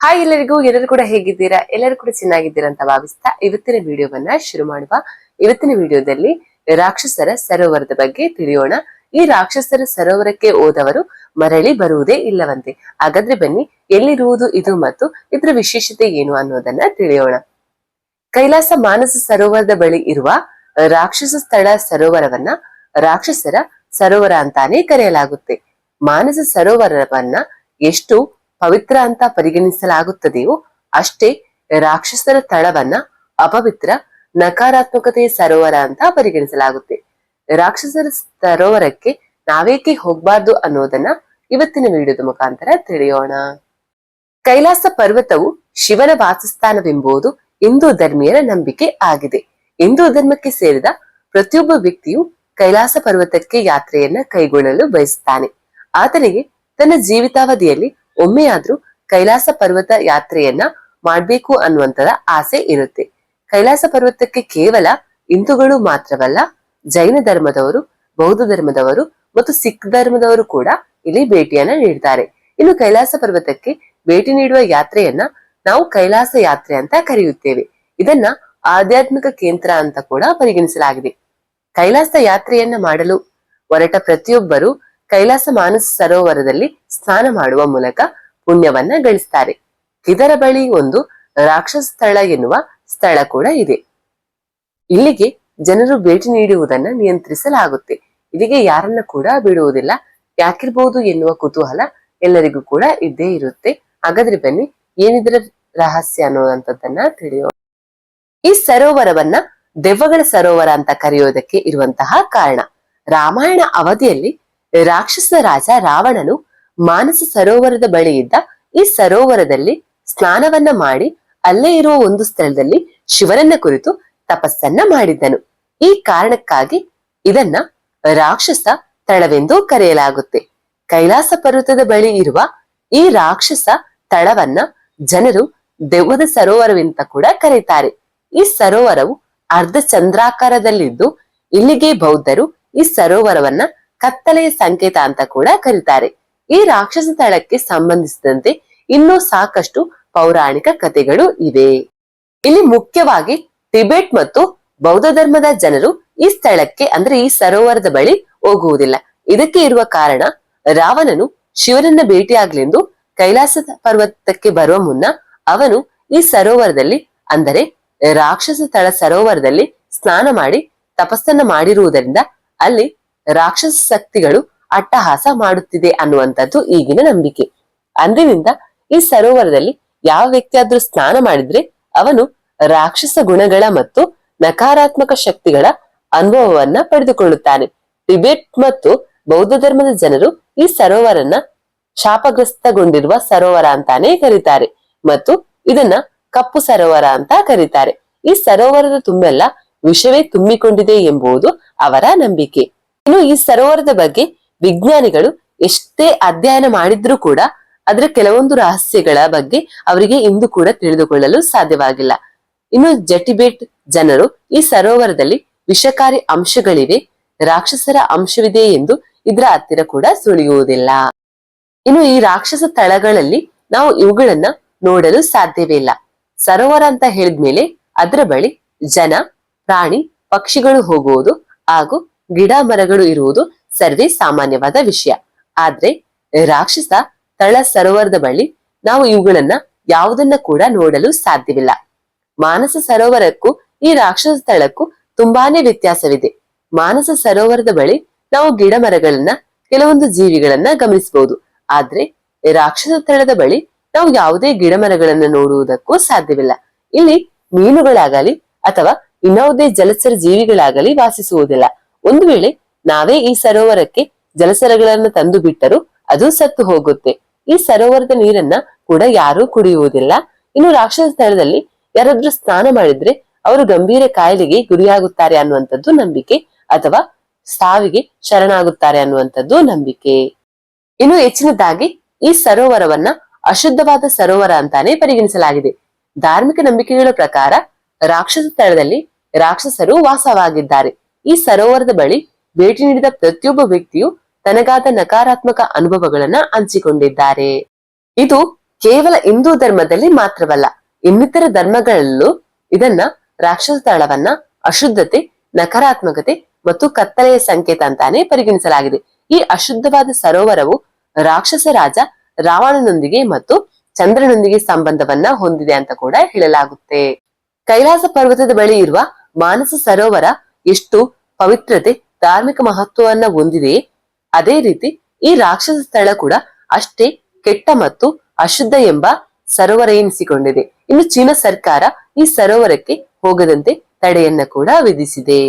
Hi ಎಲ್ಲರಿಗೂ, ಎಲ್ಲರೂ ಕೂಡ ಹೇಗಿದ್ದೀರಾ? ಎಲ್ಲರೂ ಕೂಡ ಚೆನ್ನಾಗಿದ್ದೀರಾ ಅಂತ ಭಾವಿಸ್ತಾ ಇವತ್ತಿನ ವಿಡಿಯೋವನ್ನ ಶುರು ಮಾಡುವ. ಇವತ್ತಿನ ವಿಡಿಯೋದಲ್ಲಿ ರಾಕ್ಷಸರ ಸರೋವರದ ಬಗ್ಗೆ ತಿಳಿಯೋಣ. ಈ ರಾಕ್ಷಸರ ಸರೋವರಕ್ಕೆ ಹೋದವರು ಮರಳಿ ಬರುವುದೇ ಇಲ್ಲವಂತೆ. ಹಾಗಾದ್ರೆ ಬನ್ನಿ, ಎಲ್ಲಿರುವುದು ಇದು ಮತ್ತು ಇದರ ವಿಶೇಷತೆ ಏನು ಅನ್ನೋದನ್ನ ತಿಳಿಯೋಣ. ಕೈಲಾಸ ಮಾನಸ ಸರೋವರದ ಬಳಿ ಇರುವ ರಾಕ್ಷಸ ಸ್ಥಳ ಸರೋವರವನ್ನ ರಾಕ್ಷಸರ ಸರೋವರ ಅಂತಾನೆ ಕರೆಯಲಾಗುತ್ತೆ. ಮಾನಸ ಸರೋವರವನ್ನ ಎಷ್ಟು ಪವಿತ್ರ ಅಂತ ಪರಿಗಣಿಸಲಾಗುತ್ತದೆಯೋ ಅಷ್ಟೇ ರಾಕ್ಷಸರ ತಳವನ್ನ ಅಪವಿತ್ರ ನಕಾರಾತ್ಮಕತೆಯ ಸರೋವರ ಅಂತ ಪರಿಗಣಿಸಲಾಗುತ್ತೆ. ರಾಕ್ಷಸರ ಸರೋವರಕ್ಕೆ ನಾವೇಕೆ ಹೋಗ್ಬಾರ್ದು ಅನ್ನೋದನ್ನ ಇವತ್ತಿನ ವಿಡಿಯೋದ ಮುಖಾಂತರ ತಿಳಿಯೋಣ. ಕೈಲಾಸ ಪರ್ವತವು ಶಿವನ ವಾಸಸ್ಥಾನವೆಂಬುದು ಹಿಂದೂ ಧರ್ಮೀಯರ ನಂಬಿಕೆ ಆಗಿದೆ. ಹಿಂದೂ ಧರ್ಮಕ್ಕೆ ಸೇರಿದ ಪ್ರತಿಯೊಬ್ಬ ವ್ಯಕ್ತಿಯು ಕೈಲಾಸ ಪರ್ವತಕ್ಕೆ ಯಾತ್ರೆಯನ್ನ ಕೈಗೊಳ್ಳಲು ಬಯಸುತ್ತಾನೆ ಆತನಿಗೆ ತನ್ನ ಜೀವಿತಾವಧಿಯಲ್ಲಿ ಒಮ್ಮೆಯಾದ್ರೂ ಕೈಲಾಸ ಪರ್ವತ ಯಾತ್ರೆಯನ್ನ ಮಾಡ್ಬೇಕು ಅನ್ನುವಂತದ ಆಸೆ ಇರುತ್ತೆ. ಕೈಲಾಸ ಪರ್ವತಕ್ಕೆ ಕೇವಲ ಹಿಂದೂಗಳು ಮಾತ್ರವಲ್ಲ, ಜೈನ ಧರ್ಮದವರು, ಬೌದ್ಧ ಧರ್ಮದವರು ಮತ್ತು ಸಿಖ್ ಧರ್ಮದವರು ಕೂಡ ಇಲ್ಲಿ ಭೇಟಿಯನ್ನ ನೀಡ್ತಾರೆ. ಇನ್ನು ಕೈಲಾಸ ಪರ್ವತಕ್ಕೆ ಭೇಟಿ ನೀಡುವ ಯಾತ್ರೆಯನ್ನ ನಾವು ಕೈಲಾಸ ಯಾತ್ರೆ ಅಂತ ಕರೆಯುತ್ತೇವೆ. ಇದನ್ನ ಆಧ್ಯಾತ್ಮಿಕ ಕೇಂದ್ರ ಅಂತ ಕೂಡ ಪರಿಗಣಿಸಲಾಗಿದೆ. ಕೈಲಾಸ ಯಾತ್ರೆಯನ್ನ ಮಾಡಲು ಹೊರಟ ಪ್ರತಿಯೊಬ್ಬರು ಕೈಲಾಸ ಮಾನಸ ಸರೋವರದಲ್ಲಿ ಸ್ನಾನ ಮಾಡುವ ಮೂಲಕ ಪುಣ್ಯವನ್ನ ಗಳಿಸ್ತಾರೆ. ಇದರ ಬಳಿ ಒಂದು ರಾಕ್ಷಸ ಸ್ಥಳ ಎನ್ನುವ ಸ್ಥಳ ಕೂಡ ಇದೆ. ಇಲ್ಲಿಗೆ ಜನರು ಭೇಟಿ ನೀಡುವುದನ್ನ ನಿಯಂತ್ರಿಸಲಾಗುತ್ತೆ. ಇಲ್ಲಿಗೆ ಯಾರನ್ನ ಕೂಡ ಬಿಡುವುದಿಲ್ಲ. ಯಾಕಿರ್ಬಹುದು ಎನ್ನುವ ಕುತೂಹಲ ಎಲ್ಲರಿಗೂ ಕೂಡ ಇದ್ದೇ ಇರುತ್ತೆ. ಹಾಗಾದ್ರೆ ಬನ್ನಿ, ಏನಿದ್ರ ರಹಸ್ಯ ಅನ್ನುವಂಥದ್ದನ್ನ ತಿಳಿಯೋ ಈ ಸರೋವರವನ್ನ ದೆವ್ವಗಳ ಸರೋವರ ಅಂತ ಕರೆಯೋದಕ್ಕೆ ಇರುವಂತಹ ಕಾರಣ. ರಾಮಾಯಣ ಅವಧಿಯಲ್ಲಿ ರಾಕ್ಷಸ ರಾಜ ರಾವಣನು ಮಾನಸ ಸರೋವರದ ಬಳಿ ಇದ್ದ ಈ ಸರೋವರದಲ್ಲಿ ಸ್ನಾನವನ್ನ ಮಾಡಿ ಅಲ್ಲೇ ಇರುವ ಒಂದು ಸ್ಥಳದಲ್ಲಿ ಶಿವನನ್ನ ಕುರಿತು ತಪಸ್ಸನ್ನ ಮಾಡಿದ್ದನು. ಈ ಕಾರಣಕ್ಕಾಗಿ ಇದನ್ನ ರಾಕ್ಷಸ ತಳವೆಂದು ಕರೆಯಲಾಗುತ್ತೆ. ಕೈಲಾಸ ಪರ್ವತದ ಬಳಿ ಇರುವ ಈ ರಾಕ್ಷಸ ತಳವನ್ನ ಜನರು ದೆವ್ವದ ಸರೋವರವೆಂತ ಕೂಡ ಕರೀತಾರೆ. ಈ ಸರೋವರವು ಅರ್ಧ ಚಂದ್ರಾಕಾರದಲ್ಲಿದ್ದು ಇಲ್ಲಿಗೆ ಬೌದ್ಧರು ಈ ಸರೋವರವನ್ನ ಕತ್ತಲೆಯ ಸಂಕೇತ ಅಂತ ಕೂಡ ಕರೀತಾರೆ. ಈ ರಾಕ್ಷಸ ತಳಕ್ಕೆ ಸಂಬಂಧಿಸಿದಂತೆ ಇನ್ನೂ ಸಾಕಷ್ಟು ಪೌರಾಣಿಕ ಕಥೆಗಳು ಇವೆ. ಇಲ್ಲಿ ಮುಖ್ಯವಾಗಿ ಟಿಬೆಟ್ ಮತ್ತು ಬೌದ್ಧ ಧರ್ಮದ ಜನರು ಈ ಸ್ಥಳಕ್ಕೆ ಅಂದ್ರೆ ಈ ಸರೋವರದ ಬಳಿ ಹೋಗುವುದಿಲ್ಲ. ಇದಕ್ಕೆ ಇರುವ ಕಾರಣ ರಾವಣನು ಶಿವನನ್ನ ಭೇಟಿಯಾಗ್ಲೆಂದು ಕೈಲಾಸ ಪರ್ವತಕ್ಕೆ ಬರುವ ಮುನ್ನ ಅವನು ಈ ಸರೋವರದಲ್ಲಿ ಅಂದರೆ ರಾಕ್ಷಸ ತಳ ಸರೋವರದಲ್ಲಿ ಸ್ನಾನ ಮಾಡಿ ತಪಸ್ಸನ್ನ ಮಾಡಿರುವುದರಿಂದ ಅಲ್ಲಿ ರಾಕ್ಷಸ ಶಕ್ತಿಗಳು ಅಟ್ಟಹಾಸ ಮಾಡುತ್ತಿದೆ ಅನ್ನುವಂಥದ್ದು ಈಗಿನ ನಂಬಿಕೆ. ಅಂದಿನಿಂದ ಈ ಸರೋವರದಲ್ಲಿ ಯಾವ ವ್ಯಕ್ತಿಯಾದ್ರೂ ಸ್ನಾನ ಮಾಡಿದ್ರೆ ಅವನು ರಾಕ್ಷಸ ಗುಣಗಳ ಮತ್ತು ನಕಾರಾತ್ಮಕ ಶಕ್ತಿಗಳ ಅನುಭವವನ್ನ ಪಡೆದುಕೊಳ್ಳುತ್ತಾನೆ. ಟಿಬೆಟ್ ಮತ್ತು ಬೌದ್ಧ ಧರ್ಮದ ಜನರು ಈ ಸರೋವರನ್ನ ಶಾಪಗ್ರಸ್ತಗೊಂಡಿರುವ ಸರೋವರ ಅಂತಾನೆ ಕರೀತಾರೆ ಮತ್ತು ಇದನ್ನ ಕಪ್ಪು ಸರೋವರ ಅಂತ ಕರೀತಾರೆ. ಈ ಸರೋವರದ ತುಂಬೆಲ್ಲ ವಿಷವೇ ತುಂಬಿಕೊಂಡಿದೆ ಎಂಬುದು ಅವರ ನಂಬಿಕೆ. ಇನ್ನು ಈ ಸರೋವರದ ಬಗ್ಗೆ ವಿಜ್ಞಾನಿಗಳು ಎಷ್ಟೇ ಅಧ್ಯಯನ ಮಾಡಿದ್ರೂ ಕೂಡ ಅದರ ಕೆಲವೊಂದು ರಹಸ್ಯಗಳ ಬಗ್ಗೆ ಅವರಿಗೆ ಇಂದು ಕೂಡ ತಿಳಿದುಕೊಳ್ಳಲು ಸಾಧ್ಯವಾಗಿಲ್ಲ. ಇನ್ನು ಜಟಿಬೇಟ್ ಜನರು ಈ ಸರೋವರದಲ್ಲಿ ವಿಷಕಾರಿ ಅಂಶಗಳಿವೆ, ರಾಕ್ಷಸರ ಅಂಶವಿದೆ ಎಂದು ಇದರ ಹತ್ತಿರ ಕೂಡ ಸುಳಿಯುವುದಿಲ್ಲ. ಇನ್ನು ಈ ರಾಕ್ಷಸ ತಳಗಳಲ್ಲಿ ನಾವು ಇವುಗಳನ್ನ ನೋಡಲು ಸಾಧ್ಯವೇ ಇಲ್ಲ. ಸರೋವರ ಅಂತ ಹೇಳಿದ್ಮೇಲೆ ಅದರ ಬಳಿ ಜನ, ಪ್ರಾಣಿ, ಪಕ್ಷಿಗಳು ಹೋಗುವುದು ಹಾಗೂ ಗಿಡ ಮರಗಳು ಇರುವುದು ಸರ್ವೇ ಸಾಮಾನ್ಯವಾದ ವಿಷಯ. ಆದ್ರೆ ರಾಕ್ಷಸ ತಳ ಸರೋವರದ ಬಳಿ ನಾವು ಇವುಗಳನ್ನ ಯಾವುದನ್ನ ಕೂಡ ನೋಡಲು ಸಾಧ್ಯವಿಲ್ಲ. ಮಾನಸ ಸರೋವರಕ್ಕೂ ಈ ರಾಕ್ಷಸ ಸ್ಥಳಕ್ಕೂ ತುಂಬಾನೇ ವ್ಯತ್ಯಾಸವಿದೆ. ಮಾನಸ ಸರೋವರದ ಬಳಿ ನಾವು ಗಿಡ ಮರಗಳನ್ನ ಕೆಲವೊಂದು ಜೀವಿಗಳನ್ನ ಗಮನಿಸಬಹುದು ಆದ್ರೆ ರಾಕ್ಷಸ ಸ್ಥಳದ ಬಳಿ ನಾವು ಯಾವುದೇ ಗಿಡ ಮರಗಳನ್ನ ನೋಡುವುದಕ್ಕೂ ಸಾಧ್ಯವಿಲ್ಲ. ಇಲ್ಲಿ ಮೀನುಗಳಾಗಲಿ ಅಥವಾ ಇನ್ನಾವುದೇ ಜಲಚರ ಜೀವಿಗಳಾಗಲಿ ವಾಸಿಸುವುದಿಲ್ಲ. ಒಂದು ವೇಳೆ ನಾವೇ ಈ ಸರೋವರಕ್ಕೆ ಜಲಸರಗಳನ್ನು ತಂದು ಬಿಟ್ಟರೂ ಅದು ಸತ್ತು ಹೋಗುತ್ತೆ. ಈ ಸರೋವರದ ನೀರನ್ನ ಕೂಡ ಯಾರೂ ಕುಡಿಯುವುದಿಲ್ಲ. ಇನ್ನು ರಾಕ್ಷಸ ಸ್ಥಳದಲ್ಲಿ ಯಾರಾದ್ರೂ ಸ್ನಾನ ಮಾಡಿದ್ರೆ ಅವರು ಗಂಭೀರ ಕಾಯಿಲೆಗೆ ಗುರಿಯಾಗುತ್ತಾರೆ ಅನ್ನುವಂಥದ್ದು ನಂಬಿಕೆ ಅಥವಾ ಸಾವಿಗೆ ಶರಣಾಗುತ್ತಾರೆ ಅನ್ನುವಂಥದ್ದು ನಂಬಿಕೆ. ಇನ್ನು ಹೆಚ್ಚಿನದಾಗಿ ಈ ಸರೋವರವನ್ನ ಅಶುದ್ಧವಾದ ಸರೋವರ ಅಂತಾನೆ ಪರಿಗಣಿಸಲಾಗಿದೆ. ಧಾರ್ಮಿಕ ನಂಬಿಕೆಗಳ ಪ್ರಕಾರ ರಾಕ್ಷಸ ಸ್ಥಳದಲ್ಲಿ ರಾಕ್ಷಸರು ವಾಸವಾಗಿದ್ದಾರೆ. ಈ ಸರೋವರದ ಬಳಿ ಭೇಟಿ ನೀಡಿದ ಪ್ರತಿಯೊಬ್ಬ ವ್ಯಕ್ತಿಯು ತನಗಾದ ನಕಾರಾತ್ಮಕ ಅನುಭವಗಳನ್ನ ಹಂಚಿಕೊಂಡಿದ್ದಾರೆ. ಇದು ಕೇವಲ ಹಿಂದೂ ಧರ್ಮದಲ್ಲಿ ಮಾತ್ರವಲ್ಲ, ಇನ್ನಿತರ ಧರ್ಮಗಳಲ್ಲೂ ಇದನ್ನ ರಾಕ್ಷಸ ತಾಳವನ್ನ ಅಶುದ್ಧತೆ, ನಕಾರಾತ್ಮಕತೆ ಮತ್ತು ಕತ್ತಲೆಯ ಸಂಕೇತ ಅಂತಾನೆ ಪರಿಗಣಿಸಲಾಗಿದೆ. ಈ ಅಶುದ್ಧವಾದ ಸರೋವರವು ರಾಕ್ಷಸ ರಾಜ ರಾವಣನೊಂದಿಗೆ ಮತ್ತು ಚಂದ್ರನೊಂದಿಗೆ ಸಂಬಂಧವನ್ನ ಹೊಂದಿದೆ ಅಂತ ಕೂಡ ಹೇಳಲಾಗುತ್ತೆ. ಕೈಲಾಸ ಪರ್ವತದ ಬಳಿ ಇರುವ ಮಾನಸ ಸರೋವರ ಎಷ್ಟು ಪವಿತ್ರತೆ, ಧಾರ್ಮಿಕ ಮಹತ್ವವನ್ನ ಹೊಂದಿದೆ. ಅದೇ ರೀತಿ ಈ ರಾಕ್ಷಸ ಸ್ಥಳ ಕೂಡ ಅಷ್ಟೇ ಕೆಟ್ಟ ಮತ್ತು ಅಶುದ್ಧ ಎಂಬ ಸರೋವರ ಎನಿಸಿಕೊಂಡಿದೆ. ಇನ್ನು ಚೀನಾ ಸರ್ಕಾರ ಈ ಸರೋವರಕ್ಕೆ ಹೋಗದಂತೆ ತಡೆಯನ್ನ ಕೂಡ ವಿಧಿಸಿದೆ.